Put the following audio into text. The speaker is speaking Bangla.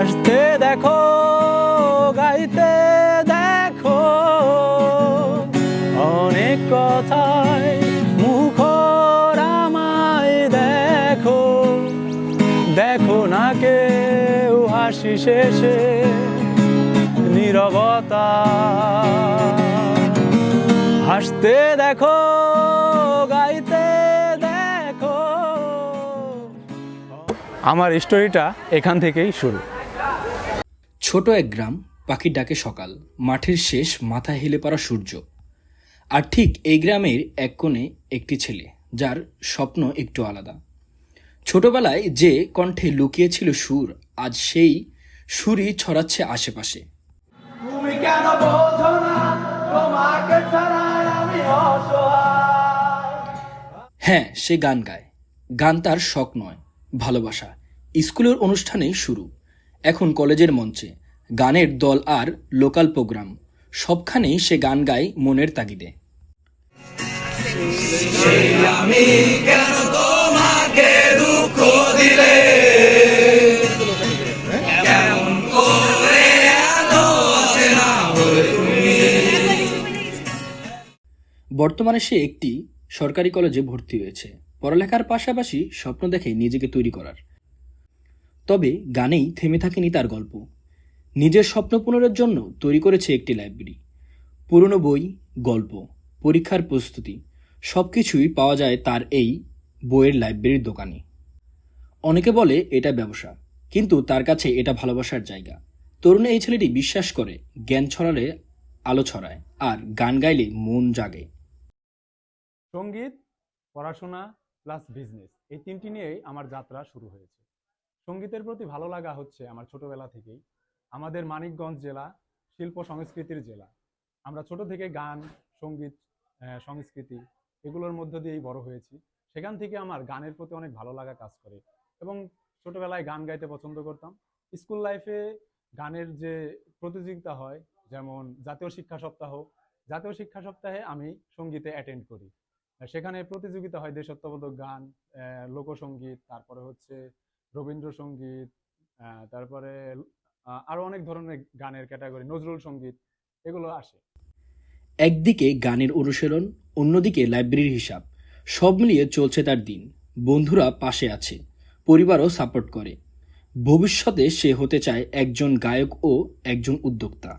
হাসতে দেখো, গাইতে দেখো। অনেক কথায় মুখর আমায় দেখো। দেখো না কেউ হাসি শেষে নীরবতা। হাসতে দেখো, গাইতে দেখো। আমার স্টোরিটা এখান থেকেই শুরু। ছোট এক গ্রাম পাখির ডাকে সকাল মাঠের শেষ মাথা হেলে পড়া সূর্য। আর ঠিক এই গ্রামের এক কোণে একটি ছেলে যার স্বপ্ন একটু আলাদা। ছোটবেলায় যে কণ্ঠে লুকিয়েছিল সুর আজ সেই সুরই ছড়াচ্ছে আশেপাশে। তুমি কেন বোঝো না তোমাকে ছাড়া আমি হ্যাঁ সে গান গায়। গান তার শখ নয় ভালোবাসা। স্কুলের অনুষ্ঠানে শুরু। এখন কলেজের মঞ্চে। গানের দল আর লোকাল প্রোগ্রাম। সবখানেই সে গান গায় মনের তাগিদে। বর্তমানে সে একটি সরকারি কলেজে ভর্তি হয়েছে। পড়ালেখার পাশাপাশি স্বপ্ন দেখে নিজেকে তৈরি করার। তবে গানেই থেমে থাকেনি তার গল্প। নিজের স্বপ্ন পূরণের জন্য তৈরি করেছে একটি লাইব্রেরি। পুরনো বই, গল্প, পরীক্ষার প্রস্তুতি সব কিছুই পাওয়া যায় তার এই বইয়ের লাইব্রেরির দোকানে। অনেকে বলে এটা ব্যবসা, কিন্তু তার কাছে এটা ভালোবাসার জায়গা। তরুণ এই ছেলেটি বিশ্বাস করে, জ্ঞান ছড়ালে আলো ছড়ায় আর গান গাইলে মন জাগে। সংগীত, পড়াশোনা প্লাস বিজনেস এই তিনটি নিয়েই আমার যাত্রা শুরু হয়েছে। সঙ্গীতের প্রতি ভালো লাগা হচ্ছে আমার ছোটবেলা থেকেই। আমাদের মানিকগঞ্জ জেলা শিল্প সংস্কৃতির জেলা। আমরা ছোট থেকে গান, সংগীত সংস্কৃতি এগুলোর মধ্য দিয়েই বড় হয়েছি। সেখান থেকে আমার গানের প্রতি অনেক ভালো লাগা কাজ করে এবং ছোটবেলায় গান গাইতে পছন্দ করতাম। স্কুল লাইফে গানের যে প্রতিযোগিতা হয়, যেমন জাতীয় শিক্ষা সপ্তাহ, জাতীয় শিক্ষা সপ্তাহে আমি সঙ্গীতে অ্যাটেন্ড করি। সেখানে প্রতিযোগিতা হয় দেশাত্মবোধক গান লোকসঙ্গীত, তারপরে হচ্ছে রবীন্দ্রসঙ্গীত তারপরে আরও অনেক ধরনের গানের ক্যাটাগরি, নজরুল সংগীত, এগুলো আসে। একদিকে গানের অনুশীলন, অন্যদিকে লাইব্রেরির হিসাব। সব মিলিয়ে চলছে তার দিন। বন্ধুরা পাশে আছে, পরিবারও সাপোর্ট করে। ভবিষ্যতে সে হতে চায় একজন গায়ক ও একজন উদ্যোক্তা।